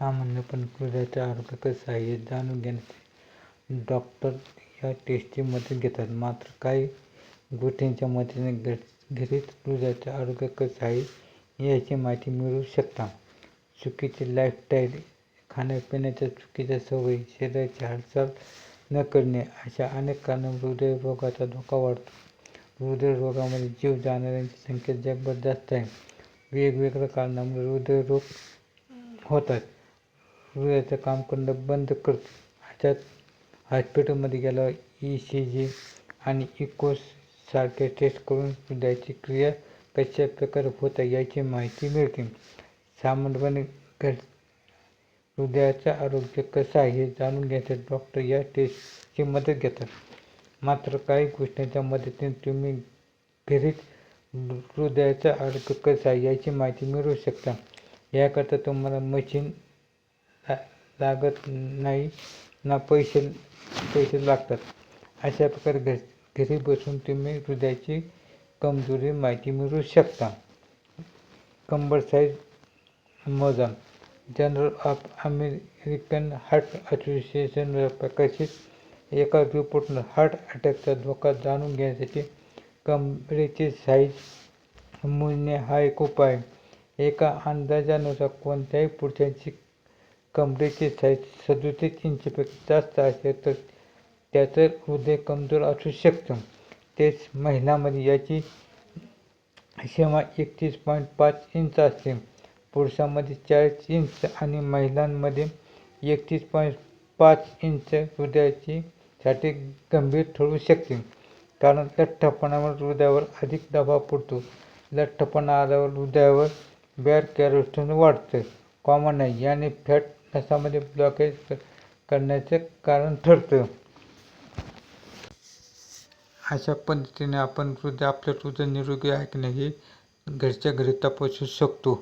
सामान्यपणे हृदयाचे आरोग्य कसे आहे हे जाणून घेण्यासाठी डॉक्टर या टेस्टची मदत घेतात. मात्र काही गोष्टींच्या मदतीने घ घरीच हृदयाचे आरोग्य कसे आहे याची माहिती मिळू शकता. चुकीचे लाईफस्टाईल खाण्यापिण्याच्या चुकीच्या सवयी शरीराची हालचाल न करणे अशा अनेक कारणांमुळे हृदयरोगाचा धोका वाढतो. हृदयरोगामध्ये जीव जाणाऱ्यांची संख्या जगभर जास्त आहे. वेगवेगळ्या कारणांमुळे हृदयरोग होतात. हृदयाचं काम करणं बंद करतो ह्याच्यात हॉस्पिटलमध्ये गेल्यावर ई सी जी आणि इकोस सारखे टेस्ट करून हृदयाची क्रिया कशा प्रकारे होत आहे याची माहिती मिळते. सामान्यपणे घर हृदयाचं आरोग्य कसं आहे हे जाणून घेण्यासाठी डॉक्टर या टेस्टची मदत घेतात. मात्र काही गोष्टींच्या मदतीने तुम्ही घरीच हृदयाचं आरोग्य कसं आहे याची माहिती मिळवू शकता. याकरता तुम्हाला मशीन लागत नाही ना पैसे पैसे लागतात. अशा प्रकारे घर घरी बसून तुम्ही हृदयाची कमजोरी माहिती मिळवू शकता. कंबर साईज मोजा journal of American heart association प्रकाशित एका रिपोर्टनं हार्ट अटॅकचा धोका जाणून घेण्यासाठी कमरेचे साईज मोजणे हा एक उपाय. एका अंदाजानुसार कोणत्याही पुरुषांची कमरेची साईज सदोतीस इंचपेक्षा जास्त असेल तर त्याचं हृदय कमजोर असू शकतं. तेच महिलांमध्ये याची सीमा एकतीस पॉईंट पाच इंच असते. पुरुषांमध्ये चाळीस इंच आणि महिलांमध्ये एकतीस पॉईंट पाच इंच हृदयाची साठी गंभीर ठरू शकते. कारण लठ्ठपणामुळे हृदयावर अधिक दबाव पडतो. लठ्ठपणा आल्यावर हृदयावर बॅड कॅरोस्टन वाढतं. कॉमन आहे. याने फॅट नसामध्ये ब्लॉकेज करण्याचे कारण ठरतं. अशा पद्धतीने आपण हृदय आपलं हृदय निरोगी आहे की नाही हे घरच्या घरी तपासू शकतो.